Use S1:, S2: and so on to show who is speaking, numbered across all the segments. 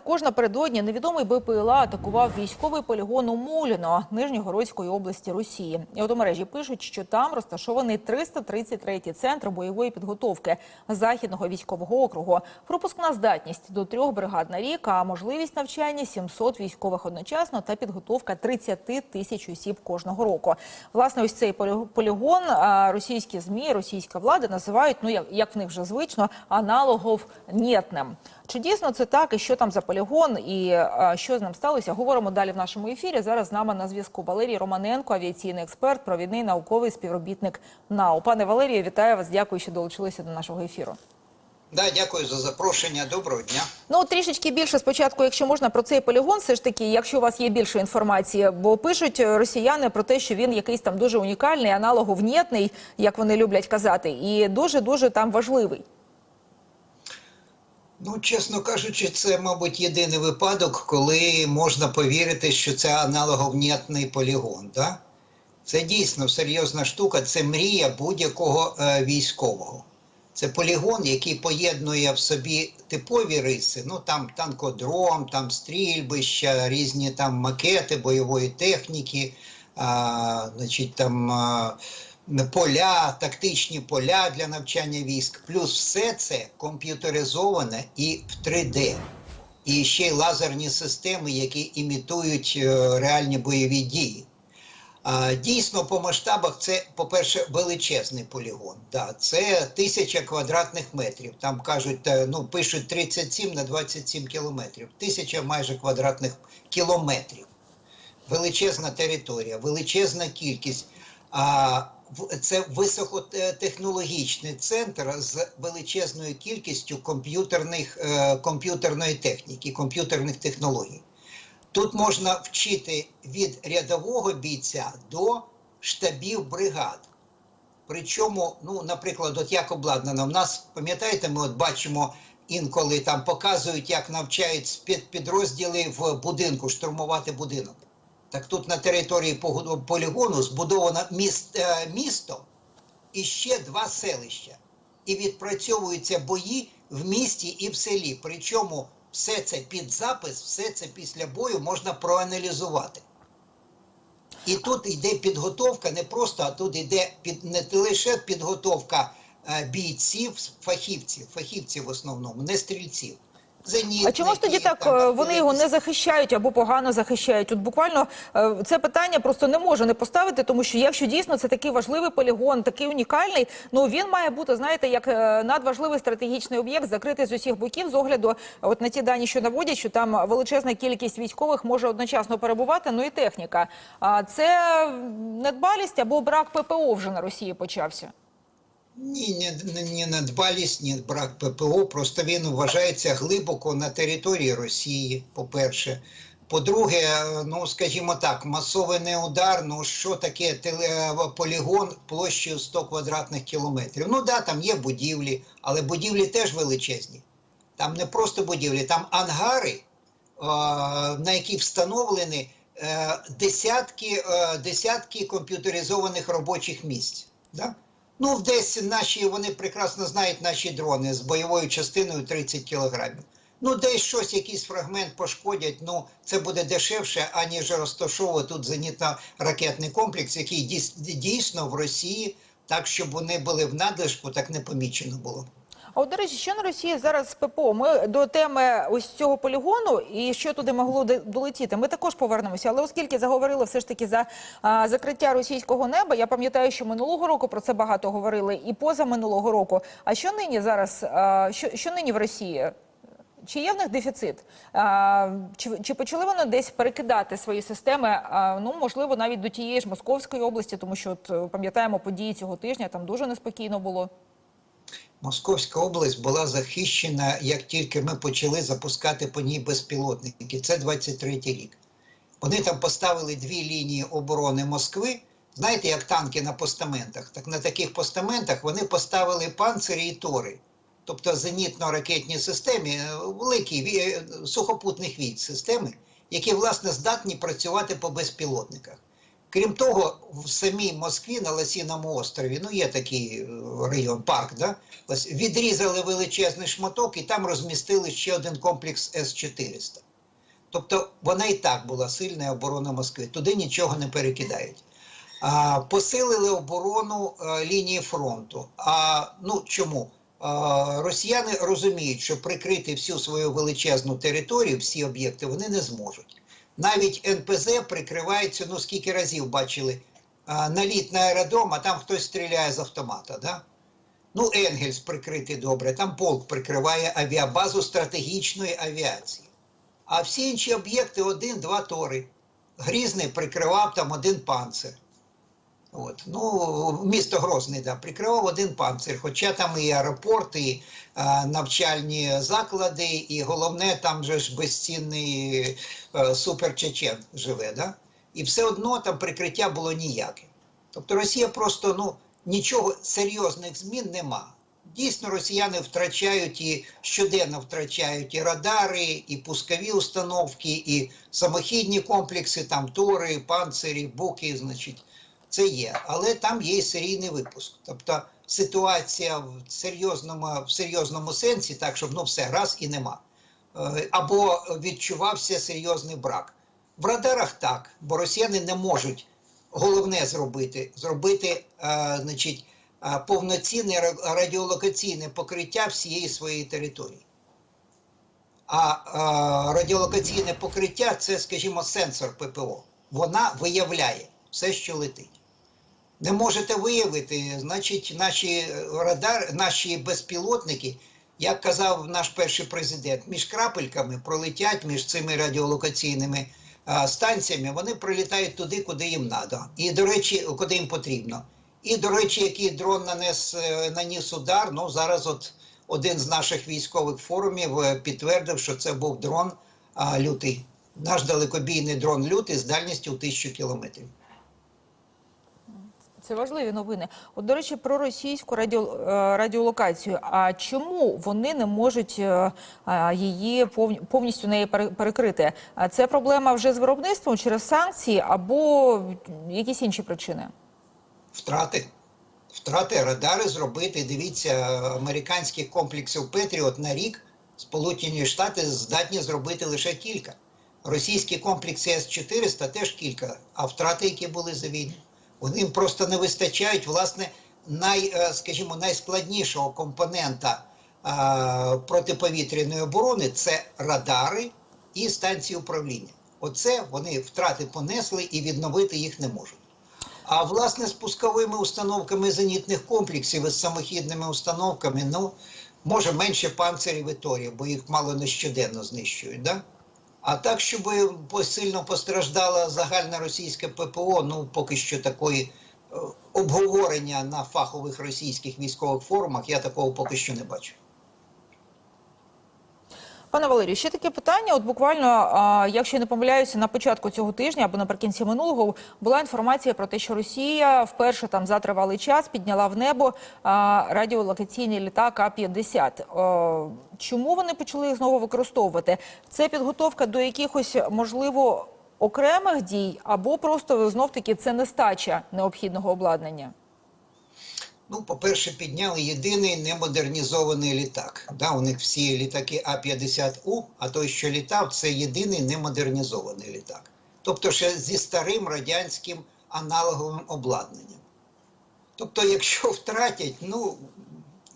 S1: також напередодні невідомий БПЛА атакував військовий полігон у Муліно Нижньогородської області Росії. І от у мережі пишуть, що там розташований 333-й центр бойової підготовки західного військового округу. Пропускна здатність до трьох бригад на рік, а можливість навчання 700 військових одночасно та підготовка 30 тисяч осіб кожного року. Власне, ось цей полі- полігон російські змі, російська влада називають ну як, як в них вже звично аналогов нєтним. Чи дійсно це так, і що там за полігон, і а, що з ним сталося? Говоримо далі в нашому ефірі. Зараз з нами на зв'язку Валерій Романенко, авіаційний експерт, провідний науковий співробітник НАУ. Пане Валерію, вітаю вас. Дякую, що долучилися до нашого ефіру.
S2: Да, дякую за запрошення. Доброго дня.
S1: Ну трішечки більше спочатку, якщо можна про цей полігон, все ж таки, якщо у вас є більше інформації, бо пишуть росіяни про те, що він якийсь там дуже унікальний, аналоговнєтний, як вони люблять казати, і дуже дуже там важливий.
S2: Ну, чесно кажучи, це, мабуть, єдиний випадок, коли можна повірити, що це аналоговнєтний полігон. Да? Це дійсно серйозна штука, це мрія будь-якого е, військового. Це полігон, який поєднує в собі типові риси. Ну там танкодром, там стрільбища, різні там макети бойової техніки, а, значить там а, поля, тактичні поля для навчання військ. Плюс все це комп'ютеризоване і в 3D. І ще й лазерні системи, які імітують е, реальні бойові дії. Дійсно, по масштабах це, по-перше, величезний полігон. Це тисяча квадратних метрів. Там кажуть, е, ну пишуть 37 на 27 кілометрів. Тисяча майже квадратних кілометрів. Величезна територія, величезна кількість. Це високотехнологічний центр з величезною кількістю комп'ютерних е, комп'ютерної техніки, комп'ютерних технологій. Тут можна вчити від рядового бійця до штабів бригад. Причому, ну, наприклад, от як обладнано, в нас, пам'ятаєте, ми от бачимо інколи там показують, як навчають спід- підрозділи в будинку штурмувати будинок. Так тут на території полігону збудовано міст, е, місто і ще два селища. І відпрацьовуються бої в місті і в селі. Причому все це під запис, все це після бою можна проаналізувати. І тут йде підготовка не просто, а тут йде під не лише підготовка е, бійців, фахівців, фахівців в основному, не стрільців. Зенітники,
S1: А чому ж тоді так
S2: там,
S1: е, вони його не захищають або погано захищають? Тут буквально е, це питання просто не можу не поставити, тому що якщо дійсно це такий важливий полігон, такий унікальний, ну він має бути, знаєте, як е, надважливий стратегічний об'єкт, закритий з усіх боків з огляду, от на ті дані, що наводять, що там величезна кількість військових може одночасно перебувати, ну і техніка. А це недбалість або брак ППО вже на Росії почався.
S2: Ні, ні, ні, ні брак ППО. Просто він вважається глибоко на території Росії, по-перше. По-друге, ну скажімо так, масовий неудар, ну що таке полігон площею 100 квадратних кілометрів? Ну да, там є будівлі, але будівлі теж величезні. Там не просто будівлі, там ангари, на яких встановлені е, десятки, е, десятки комп'ютеризованих робочих місць. Да? Ну, десь наші, вони прекрасно знають наші дрони з бойовою частиною 30 кілограмів. Ну, десь щось, якийсь фрагмент пошкодять, ну це буде дешевше, аніж розташовувати тут зенітно-ракетний комплекс, який дійс- дійсно в Росії, так щоб вони були в надлишку, так не помічено було.
S1: А от, до речі, що на Росії зараз з ППО? Ми до теми ось цього полігону і що туди могло долетіти. Ми також повернемося. Але оскільки заговорили все ж таки за а, закриття російського неба, я пам'ятаю, що минулого року про це багато говорили, і поза минулого року. А що нині зараз? А, що, що нині в Росії? Чи є в них дефіцит? А, чи, чи почали вони десь перекидати свої системи? А, ну можливо, навіть до тієї ж Московської області, тому що от, пам'ятаємо події цього тижня, там дуже неспокійно було.
S2: Московська область була захищена, як тільки ми почали запускати по ній безпілотники. Це 23-й рік. Вони там поставили дві лінії оборони Москви. Знаєте, як танки на постаментах? Так на таких постаментах вони поставили панцирі і тори, тобто зенітно-ракетні системи, е, великі е, сухопутних військ системи, які власне здатні працювати по безпілотниках. Крім того, в самій Москві на Лосіному острові, ну є такий е, район, парк, да? відрізали величезний шматок і там розмістили ще один комплекс С-400. Тобто вона і так була сильна оборона Москви. Туди нічого не перекидають. А, посилили оборону е, лінії фронту. А ну чому? А, росіяни розуміють, що прикрити всю свою величезну територію, всі об'єкти, вони не зможуть. Навіть НПЗ прикривається, ну скільки разів бачили наліт на аеродром, а там хтось стріляє з автомата. Да? Ну, Енгельс прикритий добре, там полк прикриває авіабазу стратегічної авіації. А всі інші об'єкти один-два тори. Грізний прикривав там один панцир. От. Ну, місто Грозний да, прикривав один панцир, хоча там і аеропорт, і а, навчальні заклади, і головне, там же ж безцінний е, суперчечен живе. Да? І все одно там прикриття було ніяке. Тобто Росія просто ну, нічого серйозних змін нема. Дійсно, росіяни втрачають і щоденно втрачають і радари, і пускові установки, і самохідні комплекси, там тори, панцирі, буки, значить, це є. Але там є і серійний випуск. Тобто ситуація в серйозному, в серйозному сенсі, так, щоб ну все раз і нема. Е, Або відчувався серйозний брак. В радарах так, бо росіяни не можуть головне зробити зробити е, значить, е, повноцінне радіолокаційне покриття всієї своєї території. А е, радіолокаційне покриття це, скажімо, сенсор ППО. Вона виявляє все, що летить. Не можете виявити, значить, наші радар, наші безпілотники, як казав наш перший президент, між крапельками пролетять між цими радіолокаційними станціями, вони прилітають туди, куди їм треба. І, до речі, куди їм потрібно. І, до речі, який дрон нанес, е, наніс удар, ну зараз от один з наших військових форумів е, підтвердив, що це був дрон а, лютий. Наш далекобійний дрон лютий з дальністю 1000 кілометрів.
S1: Це важливі новини. От, до речі, про російську радіо, е, радіолокацію. А чому вони не можуть е, її повністю неї перекрити? Це проблема вже з виробництвом через санкції або якісь інші причини?
S2: Втрати. Втрати радари зробити. Дивіться, американських комплексів Петріот на рік Сполучені Штати здатні зробити лише кілька. Російські комплекси С-400 теж кілька, а втрати, які були за війну, їм просто не вистачають, власне, най, е, скажімо, найскладнішого компонента е, протиповітряної оборони це радари і станції управління. Оце вони втрати понесли і відновити їх не можуть. А власне з пусковими установками зенітних комплексів і з самохідними установками, ну, може менше панцирів і торів, бо їх мало не щоденно знищують. Да? А так, щоб сильно постраждала загальна російська ППО, ну поки що такої е, обговорення на фахових російських військових форумах я такого поки що не бачу.
S1: Пане Валерію, ще таке питання. От буквально, якщо я не помиляюся, на початку цього тижня або наприкінці минулого була інформація про те, що Росія вперше там за тривалий час підняла в небо а, радіолокаційний літак А-50. Чому вони почали їх знову використовувати? Це підготовка до якихось можливо окремих дій, або просто знов таки це нестача необхідного обладнання?
S2: Ну, по-перше, підняли єдиний немодернізований літак. Да, у них всі літаки А-50У, а той, що літав, це єдиний немодернізований літак. Тобто ще зі старим радянським аналоговим обладнанням. Тобто, якщо втратять, ну,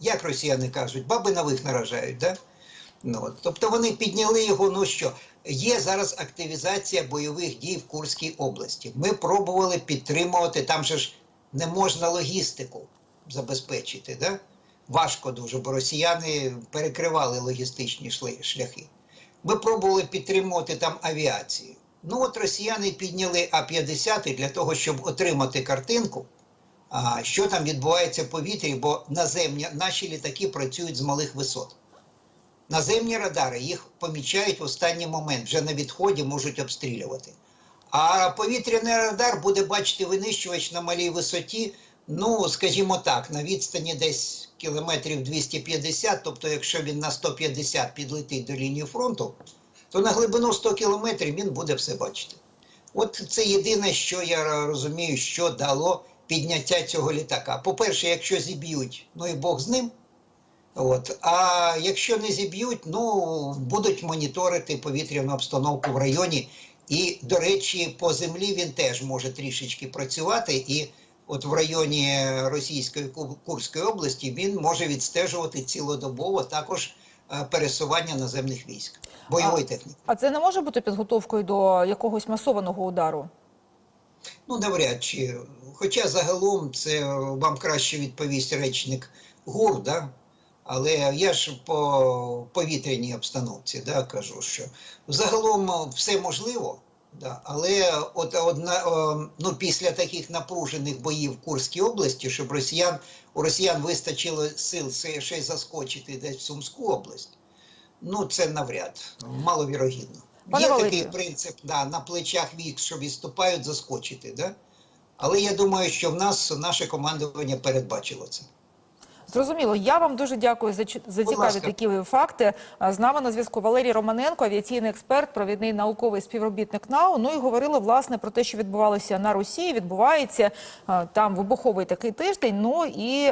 S2: як росіяни кажуть, баби нових наражають, да? Ну. Тобто вони підняли його, ну що, є зараз активізація бойових дій в Курській області. Ми пробували підтримувати, там же ж не можна логістику забезпечити. Да? Важко дуже, бо росіяни перекривали логістичні шляхи. Ми пробували підтримувати там авіацію. Ну от росіяни підняли А-50 для того, щоб отримати картинку, що там відбувається в повітрі, бо наземні, наші літаки працюють з малих висот. Наземні радари їх помічають в останній момент, вже на відході можуть обстрілювати. А повітряний радар буде бачити винищувач на малій висоті, ну, скажімо так, на відстані десь кілометрів 250, тобто, якщо він на 150 підлетить до лінії фронту, то на глибину 100 кілометрів він буде все бачити. От це єдине, що я розумію, що дало підняття цього літака. По-перше, якщо зіб'ють, ну і Бог з ним. От. А якщо не зіб'ють, ну будуть моніторити повітряну обстановку в районі. І, до речі, по землі він теж може трішечки працювати. І от в районі Російської Курської області він може відстежувати цілодобово також е, пересування наземних військ, бойової техніки.
S1: А це не може бути підготовкою до якогось масованого удару?
S2: Ну, навряд чи. Хоча загалом це вам краще відповість речник ГУР, да? але я ж по повітряній обстановці да, кажу, що загалом все можливо, да? але от одна, о, ну, після таких напружених боїв в Курській області, щоб росіян, у росіян вистачило сил ще й заскочити десь в Сумську область, ну це навряд, маловірогідно.
S1: Пане
S2: Є
S1: Валерію.
S2: такий принцип да, на плечах вік, що відступають, заскочити. Да? Але я думаю, що в нас наше командування передбачило це.
S1: Зрозуміло. Я вам дуже дякую за, за цікаві такі факти. З нами на зв'язку Валерій Романенко, авіаційний експерт, провідний науковий співробітник НАУ. Ну і говорили власне про те, що відбувалося на Росії. Відбувається там вибуховий такий тиждень. Ну і